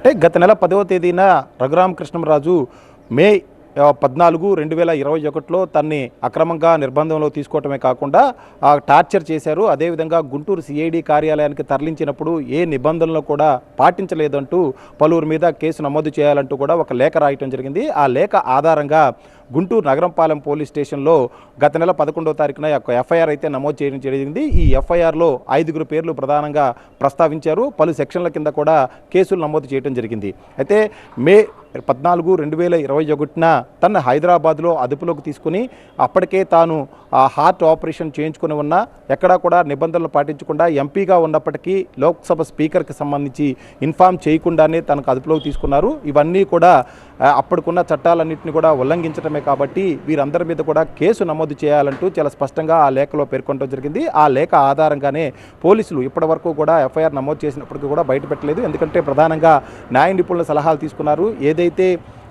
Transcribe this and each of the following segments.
అంటే గత నెల పదవ తేదీన రఘురామకృష్ణరాజు మే పద్నాలుగు రెండు వేల ఇరవై ఒకటిలో తన్ని అక్రమంగా నిర్బంధంలో తీసుకోవటమే కాకుండా ఆ, టార్చర్ చేశారు. అదేవిధంగా గుంటూరు సిఐడి కార్యాలయానికి తరలించినప్పుడు ఏ నిబంధనలు కూడా పాటించలేదంటూ పలువురి మీద కేసు నమోదు చేయాలంటూ కూడా ఒక లేఖ రాయటం జరిగింది. ఆ లేఖ ఆధారంగా గుంటూరు నగరంపాలెం పోలీస్ స్టేషన్లో గత నెల పదకొండవ తారీఖున ఒక ఎఫ్ఐఆర్ అయితే నమోదు చేయడం జరిగింది. ఈ ఎఫ్ఐఆర్లో ఐదుగురు పేర్లు ప్రధానంగా ప్రస్తావించారు. పలు సెక్షన్ల కింద కూడా కేసులు నమోదు చేయడం జరిగింది. అయితే మే పద్నాలుగు రెండు వేల ఇరవై ఒకటిన తన హైదరాబాద్లో అదుపులోకి తీసుకుని అప్పటికే తాను ఆ హార్ట్ ఆపరేషన్ చేయించుకుని ఉన్న ఎక్కడా కూడా నిబంధనలు పాటించకుండా ఎంపీగా ఉన్నప్పటికీ లోక్సభ స్పీకర్కి సంబంధించి ఇన్ఫామ్ చేయకుండానే తనకు అదుపులోకి తీసుకున్నారు. ఇవన్నీ కూడా అప్పటికున్న చట్టాలన్నింటినీ కూడా ఉల్లంఘించడమే కాబట్టి వీరందరి మీద కూడా కేసు నమోదు చేయాలంటూ చాలా స్పష్టంగా ఆ లేఖలో పేర్కొనడం జరిగింది. ఆ లేఖ ఆధారంగానే పోలీసులు ఇప్పటివరకు కూడా ఎఫ్ఐఆర్ నమోదు చేసినప్పటికీ కూడా బయటపెట్టలేదు. ఎందుకంటే ప్రధానంగా న్యాయ నిపుణుల సలహాలు తీసుకున్నారు. ఏదైతే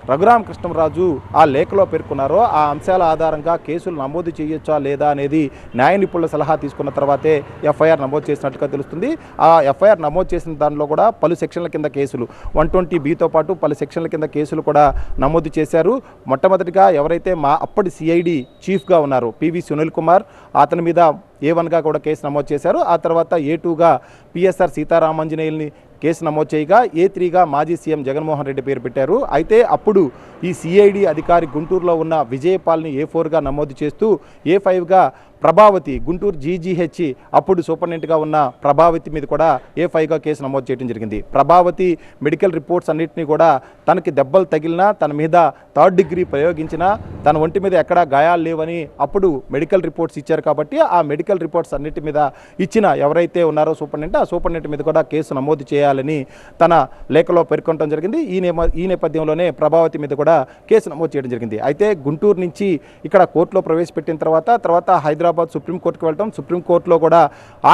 రఘురామకృష్ణరాజు ఆ లేఖలో పేర్కొన్నారో ఆ అంశాల ఆధారంగా కేసులు నమోదు చేయొచ్చా లేదా అనేది న్యాయ నిపుణుల సలహా తీసుకున్న తర్వాతే ఎఫ్ఐఆర్ నమోదు చేసినట్టుగా తెలుస్తుంది. ఆ ఎఫ్ఐఆర్ నమోదు చేసిన దానిలో కూడా పలు సెక్షన్ల కింద కేసులు వన్ ట్వంటీ బీతో పాటు పలు సెక్షన్ల కింద కేసులు కూడా నమోదు చేశారు. మొట్టమొదటిగా ఎవరైతే మా అప్పటి సిఐడి చీఫ్గా ఉన్నారు పివి సునీల్ కుమార్ అతని మీద ఏ వన్గా కూడా కేసు నమోదు చేశారు. ఆ తర్వాత ఏ టూగా పిఎస్ఆర్ సీతారామాంజనేయుల్ని కేసు నమోదు చేయగా ఏ త్రీగా మాజీ సీఎం జగన్మోహన్ రెడ్డి పేరు పెట్టారు. అయితే అప్పుడు ఈ సిఐడి అధికారి గుంటూరులో ఉన్న విజయపాల్ని ఏ ఫోర్గా నమోదు చేస్తూ ఏ ఫైవ్గా ప్రభావతి గుంటూరు జీజీహెచ్ అప్పుడు సూపరింటెండెంట్గా ఉన్న ప్రభావతి మీద కూడా ఏ ఫైవ్గా కేసు నమోదు చేయడం జరిగింది. ప్రభావతి మెడికల్ రిపోర్ట్స్ అన్నింటినీ కూడా తనకి దెబ్బలు తగిలినా తన మీద థర్డ్ డిగ్రీ ప్రయోగించినా తన ఒంటి మీద ఎక్కడా గాయాలు లేవని అప్పుడు మెడికల్ రిపోర్ట్స్ ఇచ్చారు కాబట్టి ఆ మెడికల్ రిపోర్ట్స్ అన్నిటి మీద ఇచ్చిన ఎవరైతే ఉన్నారో సూపరింటెండెంట్ ఆ సూపరింటెండెంట్ మీద కూడా కేసు నమోదు చేయాలని తన లేఖలో పేర్కొనడం జరిగింది. ఈ నేమ ఈ నేపథ్యంలోనే ప్రభావతి మీద కూడా కేసు నమోదు చేయడం జరిగింది. అయితే గుంటూరు నుంచి ఇక్కడ కోర్టులో ప్రవేశపెట్టిన తర్వాత తర్వాత హైదరాబాద్ సుప్రీంకోర్టుకు వెళ్ళడం సుప్రీంకోర్టులో కూడా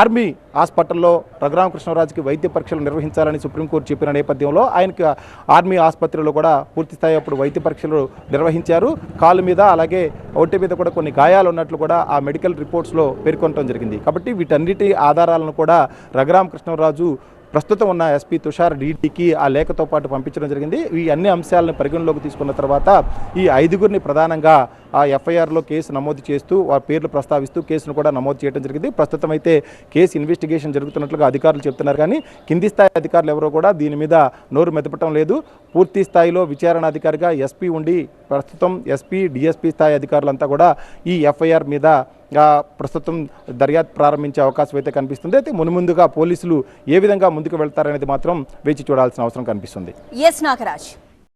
ఆర్మీ హాస్పిటల్లో రఘురామకృష్ణరాజుకి వైద్య పరీక్షలు నిర్వహించాలని సుప్రీంకోర్టు చెప్పిన నేపథ్యంలో ఆయనకి ఆర్మీ ఆసుపత్రిలో కూడా పూర్తి స్థాయి అప్పుడు వైద్య పరీక్షలు నిర్వహించారు. కాలు మీద అలాగే ఒంటి మీద కూడా కొన్ని గాయాలు ఉన్నట్లు కూడా ఆ మెడికల్ రిపోర్ట్స్లో పేర్కొనడం జరిగింది. కాబట్టి వీటన్నిటి ఆధారాలను కూడా రఘురామకృష్ణరాజు ప్రస్తుతం ఉన్న ఎస్పీ తుషార్ డీటీకి ఆ లేఖతో పాటు పంపించడం జరిగింది. ఈ అన్ని అంశాలను పరిగణలోకి తీసుకున్న తర్వాత ఈ ఐదుగురిని ప్రధానంగా ఆ ఎఫ్ఐఆర్లో కేసు నమోదు చేస్తూ వారి పేర్లు ప్రస్తావిస్తూ కేసును కూడా నమోదు చేయడం జరిగింది. ప్రస్తుతం అయితే కేసు ఇన్వెస్టిగేషన్ జరుగుతున్నట్లుగా అధికారులు చెప్తున్నారు కానీ కింది స్థాయి అధికారులు ఎవరో కూడా దీని మీద నోరు మెదపటం లేదు. పూర్తి స్థాయిలో విచారణ అధికారిగా ఎస్పీ ఉండి ప్రస్తుతం ఎస్పీ డిఎస్పీ స్థాయి అధికారులంతా కూడా ఈ ఎఫ్ఐఆర్ మీద ప్రస్తుతం దర్యాప్తు ప్రారంభించే అవకాశం అయితే కనిపిస్తుంది. అయితే మునుముందుగా పోలీసులు ఏ విధంగా ముందుకు వెళ్తారనేది మాత్రం వేచి చూడాల్సిన అవసరం కనిపిస్తుంది. ఎస్ నాగరాజ్.